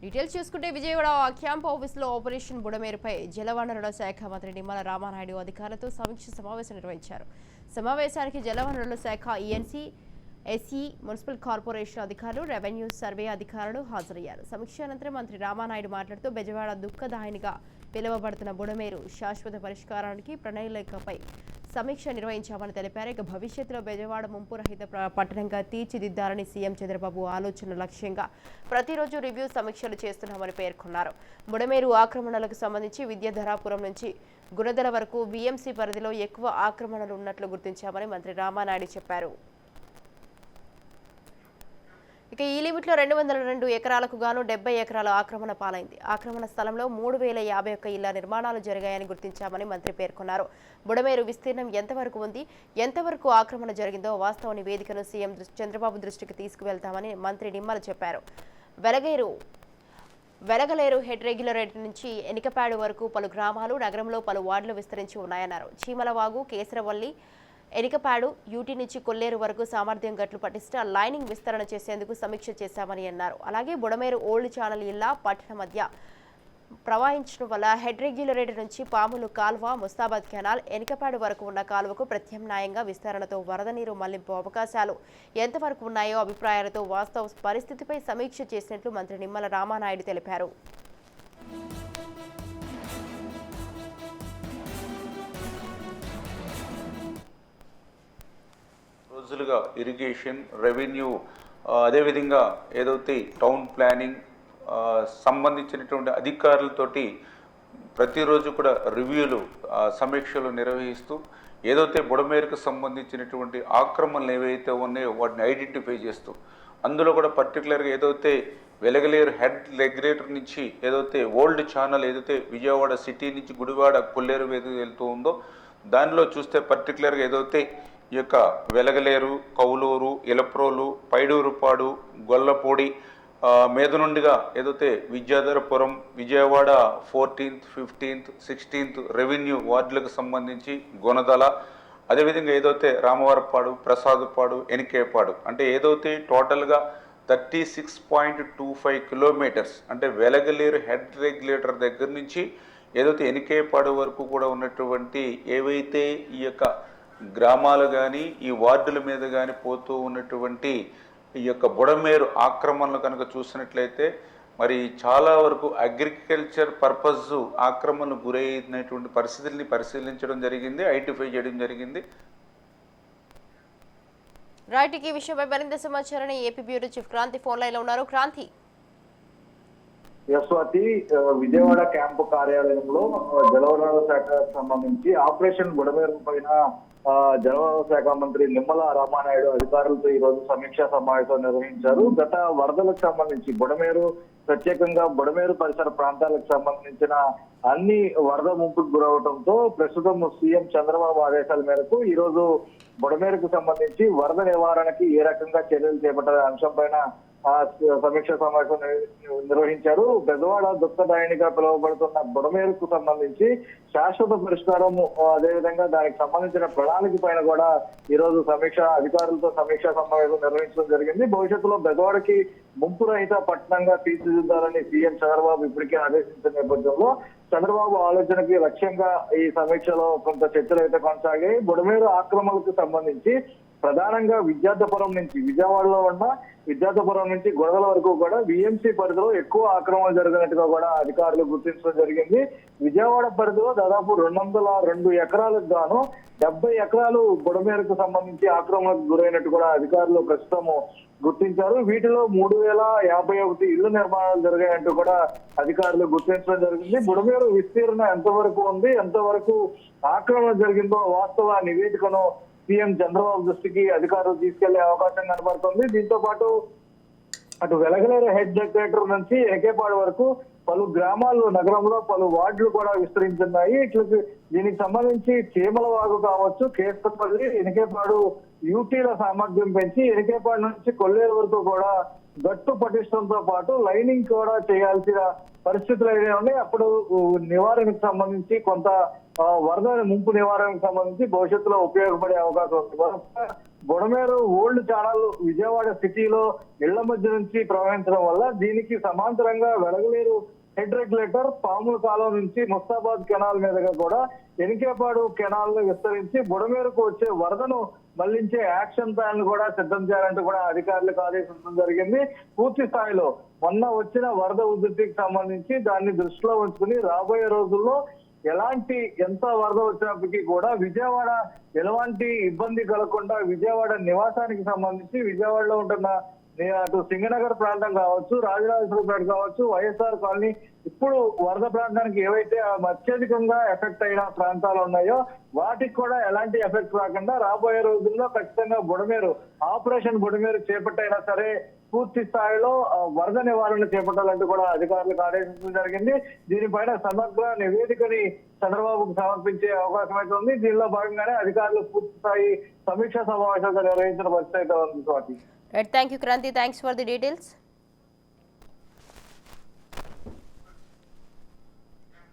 Details చూసుకుంటే Vijayawada camp ఆఫీసులో operation బుడమేరుపై జలవనరుల శాఖ మంత్రి నిమ్మల రామానాయుడు అధికారులతో సమీక్ష సమావేశం నిర్వహించారు. సమావేశానికి జలవనరుల శాఖ ఈఎన్సీ ఎస్ఈ మున్సిపల్ కార్పొరేషన్ అధికారులు రెవెన్యూ సర్వే అధికారులు హాజరయ్యారు. సమీక్ష అనంతరం మంత్రి రామానాయుడు మాట్లాడుతూ బెజవాడ దుఃఖదాయినిగా పిలువబడుతున్న బుడమేరు శాశ్వత పరిష్కారానికి ప్రణాళికపై సమీక్ష నిర్వహించామని తెలిపారు. ఇక భవిష్యత్తులో బెజవాడ ముంపు రహిత పట్టణంగా తీర్చిదిద్దాలని సీఎం చంద్రబాబు ఆలోచన లక్ష్యంగా ప్రతిరోజు రివ్యూ సమీక్షలు చేస్తున్నామని పేర్కొన్నారు. బుడమేరు ఆక్రమణలకు సంబంధించి విద్యాధరాపురం నుంచి గుణదల వరకు బీఎంసీ పరిధిలో ఎక్కువ ఆక్రమణలు ఉన్నట్లు గుర్తించామని మంత్రి రామానాయుడు చెప్పారు. ఇక ఈ లిమిట్లో రెండు వందల రెండు ఎకరాలకు గాను డెబ్బై ఎకరాల ఆక్రమణ పాలైంది. ఆక్రమణ స్థలంలో మూడు వేల యాభై ఒక్క ఇళ్ళ నిర్మాణాలు జరిగాయని గుర్తించామని మంత్రి పేర్కొన్నారు. బుడమేరు విస్తీర్ణం ఎంతవరకు ఉంది? ఎంతవరకు ఆక్రమణ జరిగిందో వాస్తవ నివేదికను సీఎం చంద్రబాబు దృష్టికి తీసుకువెళ్తామని మంత్రి నిమ్మల చెప్పారు. వెలగేరు వెలగలేరు హెడ్ రెగ్యులరేటర్ నుంచి ఎనికపాడు వరకు పలు గ్రామాలు నగరంలో పలు వార్డులు విస్తరించి ఉన్నాయన్నారు. చీమలవాగు కేసరవల్లి ఎనికపాడు యూటీ నుంచి కొల్లేరు వరకు సామర్థ్యం గట్లు పటిష్ట లైనింగ్ విస్తరణ చేసేందుకు సమీక్ష చేశామని అన్నారు. అలాగే బుడమేరు ఓల్డ్ ఛానల్ ఇల్లా పట్టణ మధ్య ప్రవహించడం వల్ల హెడ్ రెగ్యులరేటర్ నుంచి పాములు కాల్వ ముస్తాబాద్ కెనాల్ ఎనికపాడు వరకు ఉన్న కాలువకు ప్రత్యామ్నాయంగా విస్తరణతో వరద నీరు మళ్ళింపు అవకాశాలు ఎంతవరకు ఉన్నాయో అభిప్రాయాలతో వాస్తవ పరిస్థితిపై సమీక్ష చేసినట్లు మంత్రి నిమ్మల రామానాయుడు తెలిపారు. రోజులుగా ఇరిగేషన్ రెవెన్యూ అదేవిధంగా ఏదైతే టౌన్ ప్లానింగ్ సంబంధించినటువంటి అధికారులతోటి ప్రతిరోజు కూడా రివ్యూలు సమీక్షలు నిర్వహిస్తూ ఏదైతే బుడమేరకు సంబంధించినటువంటి ఆక్రమణలు ఏవైతే ఉన్నాయో వాటిని ఐడెంటిఫై చేస్తూ అందులో కూడా పర్టికులర్గా ఏదైతే వెలగలేరు హెడ్ రెగ్యులేటర్ నుంచి ఏదైతే ఓల్డ్ ఛానల్ ఏదైతే విజయవాడ సిటీ నుంచి గుడివాడ కొల్లేరు మీద వెళ్తూ ఉందో దానిలో చూస్తే పర్టికులర్గా ఏదైతే ఈ యొక్క వెలగలేరు కౌలూరు ఇలప్రోలు పైడూరుపాడు గొల్లపూడి మీద నుండిగా ఏదైతే Vidyadharapuram Vijayawada fourteenth fifteenth sixteenth revenue వార్డులకు సంబంధించి గుణదల అదేవిధంగా ఏదైతే రామవరపాడు ప్రసాదపాడు ఎనికేపాడు అంటే ఏదైతే టోటల్గా thirty six point two five kilometres అంటే వెలగలేరు హెడ్ రెగ్యులేటర్ దగ్గర నుంచి ఏదైతే ఎనికేపాడు వరకు కూడా ఉన్నటువంటి ఏవైతే ఈ యొక్క గ్రామాలు కానీ ఈ వార్డుల మీద కానీ పోతూ ఉన్నటువంటి ఈ యొక్క బుడమేరు ఆక్రమణలు కనుక చూసినట్లయితే మరి చాలా వరకు అగ్రికల్చర్ పర్పస్ ఆక్రమణకు గురైనటువంటి పరిస్థితుల్ని పరిశీలించడం జరిగింది ఐడెంటిఫై చేయడం జరిగింది. రైట్ ఈ విషయమై మరింత సమాచారాన్ని AP bureau chief Kranthi phone లైన్లో ఉన్నారు. క్రాంతి. యశ్వతి విజయవాడ క్యాంపు కార్యాలయంలో జలవనరుల శాఖకు సంబంధించి ఆపరేషన్ బుడమేరు పైన జలవనరుల శాఖ మంత్రి నిమ్మల రామానాయుడు అధికారులతో ఈ రోజు సమీక్షా సమావేశం నిర్వహించారు. గత వరదలకు సంబంధించి బుడమేరు ప్రత్యేకంగా బుడమేరు పరిసర ప్రాంతాలకు సంబంధించిన అన్ని వరద ముంపుకు గురవడంతో ప్రస్తుతం సీఎం చంద్రబాబు ఆదేశాల మేరకు ఈ రోజు బుడమేరుకు సంబంధించి వరద నివారణకి ఏ రకంగా చర్యలు చేపట్టాలనే అంశం పైన సమీక్ష సమావేశం నిర్వహించారు. బెజవాడ దుఃఖదాయనిగా పిలువబడుతున్న బుడమేరుకు సంబంధించి శాశ్వత పరిష్కారం అదేవిధంగా దానికి సంబంధించిన ప్రణాళిక పైన కూడా ఈ రోజు సమీక్ష అధికారులతో సమీక్ష సమావేశం నిర్వహించడం జరిగింది. భవిష్యత్తులో బెజవాడకి ముంపు రహిత పట్టణంగా తీర్చిదిద్దాలని సీఎం చంద్రబాబు ఇప్పటికే ఆదేశించిన నేపథ్యంలో చంద్రబాబు ఆలోచనకి లక్ష్యంగా ఈ సమీక్షలో కొంత చర్చలు అయితే కొనసాగాయి. బుడమేరు ఆక్రమణకు సంబంధించి ప్రధానంగా విద్యార్థపురం నుంచి విజయవాడలో ఉన్న విద్యార్థపురం నుంచి గొడవల వరకు కూడా విఎంసీ పరిధిలో ఎక్కువ ఆక్రమణలు జరిగినట్టుగా కూడా అధికారులు గుర్తించడం జరిగింది. విజయవాడ పరిధిలో దాదాపు రెండు వందల రెండు ఎకరాలకు గాను డెబ్బై ఎకరాలు బుడమేరకు సంబంధించి ఆక్రమణకు గురైనట్టు కూడా అధికారులు ప్రస్తుతం గుర్తించారు. వీటిలో మూడు వేల యాభై ఒకటి ఇళ్ళ నిర్మాణాలు జరిగాయంటూ కూడా అధికారులు గుర్తించడం జరిగింది. బుడమేరు విస్తీర్ణం ఎంతవరకు ఉంది? ఎంతవరకు ఆక్రమణ జరిగిందో వాస్తవ నివేదికను సీఎం చంద్రబాబు దృష్టికి అధికారులు తీసుకెళ్ళే అవకాశం కనబడుతుంది దీంతో పాటు అటు వెలగలేరు హెడ్ డెకరేటర్ నుంచి ఎకేపాడు వరకు పలు గ్రామాలు నగరంలో పలు వార్డులు కూడా విస్తరించున్నాయి. ఇట్లా దీనికి సంబంధించి చీమల వాగు కావచ్చు కేసుపల్లి ఎనికేపాడు యూటీల సామర్థ్యం పెంచి ఎనికేపాడు నుంచి కొల్లేరు వరకు కూడా గట్టు పటిష్టంతో పాటు లైనింగ్ కూడా చేయాల్సిన పరిస్థితులు అయితే ఉన్నాయి. అప్పుడు నివారణకు సంబంధించి కొంత వరద ముంపు నివారణకు సంబంధించి భవిష్యత్తులో ఉపయోగపడే అవకాశం ఉంది. బుడమేరు ఓల్డ్ ఛానల్ విజయవాడ సిటీలో ఇళ్ళ మధ్య నుంచి ప్రవహించడం వల్ల దీనికి సమాంతరంగా వెలగలేరు హెడ్ రెగ్యులేటర్ పాముల కాలం నుంచి ముస్తాబాద్ కెనాల్ మీదుగా కూడా ఎనికేపాడు కెనాల్ విస్తరించి బుడమేరుకు వచ్చే వరదను మళ్ళించే యాక్షన్ ప్లాన్ కూడా సిద్ధం చేయాలంటూ కూడా అధికారులకు ఆదేశించడం జరిగింది. పూర్తి స్థాయిలో మొన్న వచ్చిన వరద ఉధృతికి సంబంధించి దాన్ని దృష్టిలో ఉంచుకుని రాబోయే రోజుల్లో ఎలాంటి ఎంత వరద వచ్చినప్పటికీ కూడా విజయవాడ ఎలాంటి ఇబ్బంది కలగకుండా విజయవాడ నివాసానికి సంబంధించి విజయవాడలో ఉంటున్న నేను అటు సింగనగర్ ప్రాంతం కావచ్చు రాజరాజేశ్వరపేట కావచ్చు వైఎస్ఆర్ కాలనీ ఇప్పుడు వరద ప్రాంతానికి ఏవైతే అత్యధికంగా ఎఫెక్ట్ అయిన ప్రాంతాలు ఉన్నాయో వాటికి కూడా ఎలాంటి ఎఫెక్ట్ రాకుండా రాబోయే రోజుల్లో ఖచ్చితంగా బుడమేరు ఆపరేషన్ బుడమేరు చేపట్టైనా సరే పూర్తి స్థాయిలో వరద నివారణ చేపట్టాలంటూ కూడా అధికారులకు ఆదేశించడం జరిగింది. దీనిపైన సమగ్ర నివేదికని చంద్రబాబుకు సమర్పించే అవకాశం అయితే ఉంది. దీనిలో భాగంగానే అధికారులు పూర్తి స్థాయి సమీక్షా సమావేశాలు నిర్వహించిన పరిస్థితి అయితే ఉంది Right, thank you Kranti, thanks for the details.